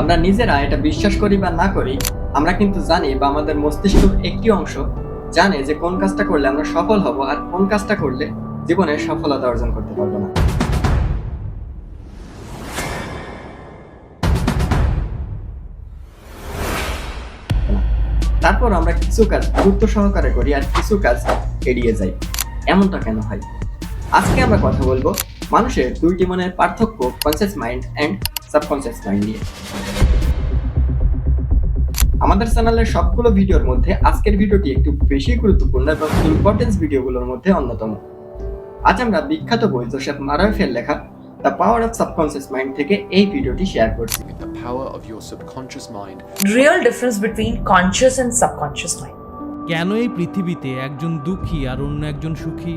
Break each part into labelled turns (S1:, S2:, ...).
S1: আমরা নিজেরা এটা বিশ্বাস করি বা না করি, আমরা কিন্তু জানি বা আমাদের মস্তিষ্কের একটি অংশ জানে যে কোন কাজটা করলে আমরা সফল হব আর কোন কাজটা করলে জীবনে সফলতা অর্জন করতে পারব না। তারপর আমরা কিছু কাজ গুরুত্ব সহকারে করি আর কিছু কাজ এড়িয়ে যাই। এমনটা কেন হয়? আজকে আমরা কথা বলব মানুষের দুইটি মনের পার্থক্য conscious mind and subconscious mind নিয়ে। আমাদের চ্যানেলের সবগুলো ভিডিওর মধ্যে আজকের ভিডিওটি একটু বেশি গুরুত্বপূর্ণ এবং ইম্পর্টেন্স ভিডিওগুলোর মধ্যে অন্যতম। আজ আমরা বিখ্যাত বই জোসেফ মারাফের লেখা the power of subconscious mind থেকে এই ভিডিওটি শেয়ার করছি।
S2: The power of your subconscious mind.
S3: Real difference between conscious and subconscious mind.
S4: কেন এই পৃথিবীতে একজন দুঃখী আর অন্য একজন সুখী?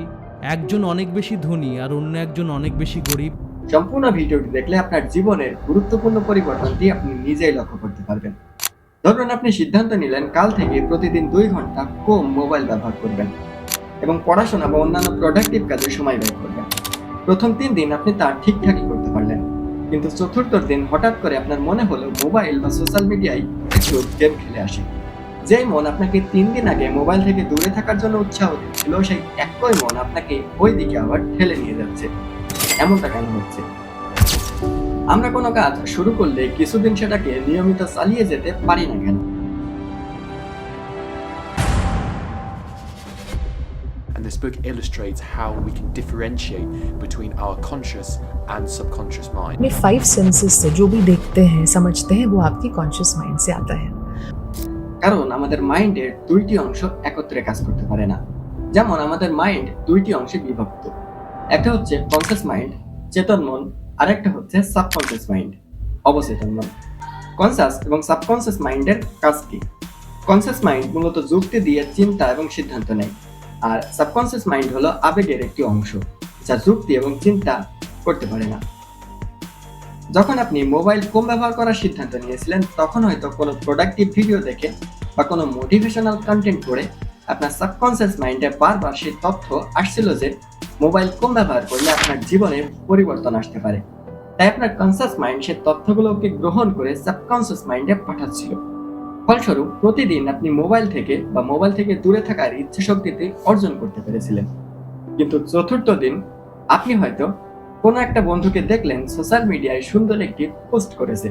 S4: একজন অনেক বেশি ধনী আর অন্য একজন অনেক বেশি গরিব?
S1: সম্পূর্ণ ভিডিওটি দেখলে আপনার জীবনের গুরুত্বপূর্ণ পরিবর্তনটি আপনি নিজেই লক্ষ্য করতে পারবেন। ধরুন আপনি সিদ্ধান্ত নিলেন কাল থেকে প্রতিদিন দুই ঘণ্টা কম মোবাইল ব্যবহার করবেন এবং পড়াশোনা বা অন্যান্য প্রোডাক্টিভ কাজে সময় ব্যয় করবেন। প্রথম তিন দিন আপনি তা ঠিকঠাকই করতে পারলেন। কিন্তু চতুর্থ দিন হঠাৎ করে আপনার মনে হলো মোবাইল বা সোশ্যাল মিডিয়ায় একটু গেম খেলে আসে। যেই মন আপনাকে তিন দিন আগে মোবাইল থেকে দূরে থাকার জন্য উৎসাহ দিচ্ছিল, সেই একই মন আপনাকে ওই দিকে আবার ঠেলে নিয়ে যাচ্ছে। এমনটা কেন হচ্ছে আমরা কোনো কাজ শুরু করলে কিছুদিন সেটাকে নিয়মিত চালিয়ে যেতে পারি না কেন
S2: and this book illustrates how we can differentiate between our conscious and subconscious mind
S3: अपने फाइव सेंसेस से जो भी देखते हैं समझते हैं वो आपकी कॉन्शियस माइंड से आता है
S1: কারণ আমাদের মাইন্ডের দুইটি অংশ একত্রে কাজ করতে পারে না যেমন আমাদের মাইন্ড দুইটি অংশে বিভক্ত একটা হচ্ছে কনসিয়াস মাইন্ড চেতন মন আর একটা হচ্ছে সাবকনসিয়াস মাইন্ড অবচেতন মন। কনসাস এবং সাবকনসিয়াস মাইন্ডের কাজ কি? কনসিয়াস মাইন্ড মূলত যুক্তি দিয়ে চিন্তা এবং সিদ্ধান্ত নেয়, আর সাবকনসিয়াস মাইন্ড হলো আবেগের একটি অংশ, যা যুক্তি এবং চিন্তা করতে পারে না। যখন আপনি মোবাইল কম ব্যবহার করার সিদ্ধান্ত নিয়েছিলেন, তখন হয়তো কোনো প্রোডাক্টিভ ভিডিও দেখে বা কোনো মোটিভেশনাল কন্টেন্ট করে আপনার সাবকনসিয়াস মাইন্ডে বারবার সেই তথ্য আসছিল যে মোবাইল কম ব্যবহার করলে আপনার জীবনে পরিবর্তন আসতে পারে। তাই আপনার কনসিয়াস মাইন্ড সেই তথ্যগুলোকে গ্রহণ করে সাবকনসিয়াস মাইন্ডে পাঠাচ্ছিল। ফলস্বরূপ, প্রতিদিন আপনি মোবাইল থেকে বা মোবাইল থেকে দূরে থাকার ইচ্ছে শক্তিতে অর্জন করতে পেরেছিলেন। কিন্তু চতুর্থ দিন, আপনি হয়তো কোনো একটা বন্ধুকে দেখলেন সোশ্যাল মিডিয়ায় সুন্দর একটি পোস্ট করেছে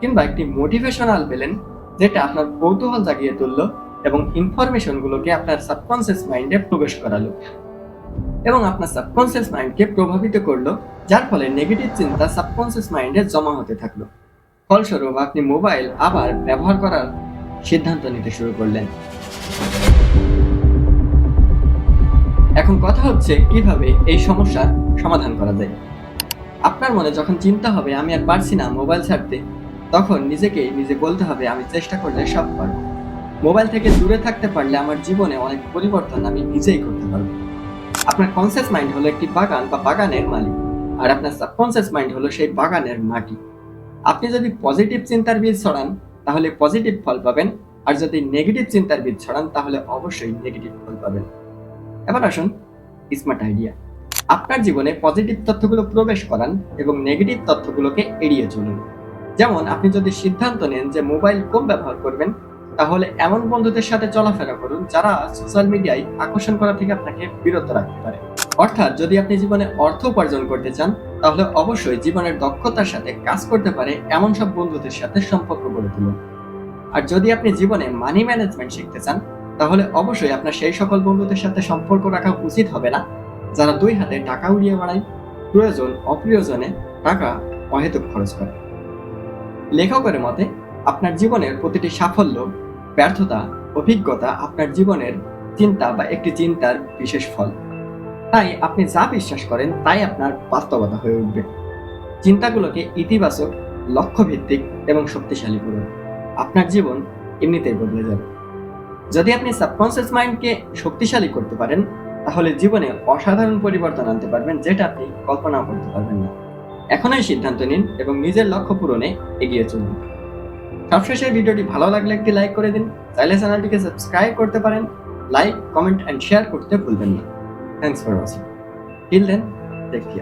S1: কিংবা একটি মোটিভেশনাল পেলেন যেটা আপনার কৌতূহল জাগিয়ে তুললো এবং ইনফরমেশন গুলোকে আপনার সাবকনসিয়াস মাইন্ডে প্রবেশ করালো। এবং আপনার সাবকনসিয়াস মাইন্ডকে প্রভাবিত করল, যার ফলে নেগেটিভ চিন্তা সাবকনসিয়াস মাইন্ডে জমা হতে থাকল। ফলস্বরূপ আপনি মোবাইল আবার ব্যবহার করার সিদ্ধান্ত নিতে শুরু করলেন। এখন কথা হচ্ছে কীভাবে এই সমস্যার সমাধান করা যায়। আপনার মনে যখন চিন্তা হবে, আমি আর পারছি না মোবাইল ছাড়তে, তখন নিজেকে নিজে বলতে হবে, আমি চেষ্টা করলে সব পারব। মোবাইল থেকে দূরে থাকতে পারলে আমার জীবনে অনেক পরিবর্তন আমি নিজেই করতে পারব। আপনার কনসিয়াস মাইন্ড হলো একটি বাগান বা বাগানের মালিক, আর আপনার সাবকনসিয়াস মাইন্ড হলো সেই বাগানের মাটি। আপনি যদি পজিটিভ চিন্তার বীজ ছড়ান, তাহলে পজিটিভ ফল পাবেন, আর যদি নেগেটিভ চিন্তার বীজ ছড়ান, তাহলে অবশ্যই নেগেটিভ ফল পাবেন। এবার আসুন স্মার্ট আইডিয়া আপনার জীবনে পজিটিভ তথ্যগুলো প্রবেশ করান এবং নেগেটিভ তথ্যগুলোকে এড়িয়ে চলুন। যেমন আপনি যদি সিদ্ধান্ত নেন যে মোবাইল কম ব্যবহার করবেন তাহলে এমন বন্ধুদের সাথে চলাফেরা করুন যারা সোশ্যাল মিডিয়ায় আকর্ষণ করা থেকে আপনাকে বিরত রাখতে পারে। অর্থাৎ যদি আপনি জীবনে অর্থ উপার্জন করতে চান, তাহলে অবশ্যই জীবনের দক্ষতার সাথে কাজ করতে পারে এমন সব বন্ধুদের সাথে সম্পর্ক গড়ে তুলুন। আর যদি আপনি জীবনে মানি ম্যানেজমেন্ট শিখতে চান, তাহলে অবশ্যই আপনার সেই সকল বন্ধুদের সাথে সম্পর্ক রাখা উচিত হবে না। যারা দুই হাতে টাকা উড়িয়ে বেড়ায়, প্রয়োজন অপ্রিয়জনে টাকা অহেতুক খরচ করে। লেখকের মতে, আপনার জীবনের প্রতিটি সাফল্য ব্যর্থতা, অভিজ্ঞতা আপনার জীবনের চিন্তা বা একটি চিন্তার বিশেষ ফল। তাই আপনি যা বিশ্বাস করেন তাই আপনার বাস্তবতা হয়ে উঠবে। চিন্তাগুলোকে ইতিবাচক, লক্ষ্যভিত্তিক এবং শক্তিশালী করুন। আপনার জীবন এমনিতেই বদলে যাবে। যদি আপনি সাবকনসিয়াস মাইন্ডকে শক্তিশালী করতে পারেন, তাহলে জীবনে অসাধারণ পরিবর্তন আনতে পারবেন যেটা আপনি কল্পনাও করতে পারবেন না। এখনই সিদ্ধান্ত নিন এবং নিজের লক্ষ্য পূরণে এগিয়ে চলুন। সবশেষে ভিডিওটি ভালো লাগলে একটি লাইক করে দিন। চাইলে চ্যানেলটিকে সাবস্ক্রাইব করতে পারেন। লাইক কমেন্ট অ্যান্ড শেয়ার করতে ভুলবেন না। Thanks for watching till then take care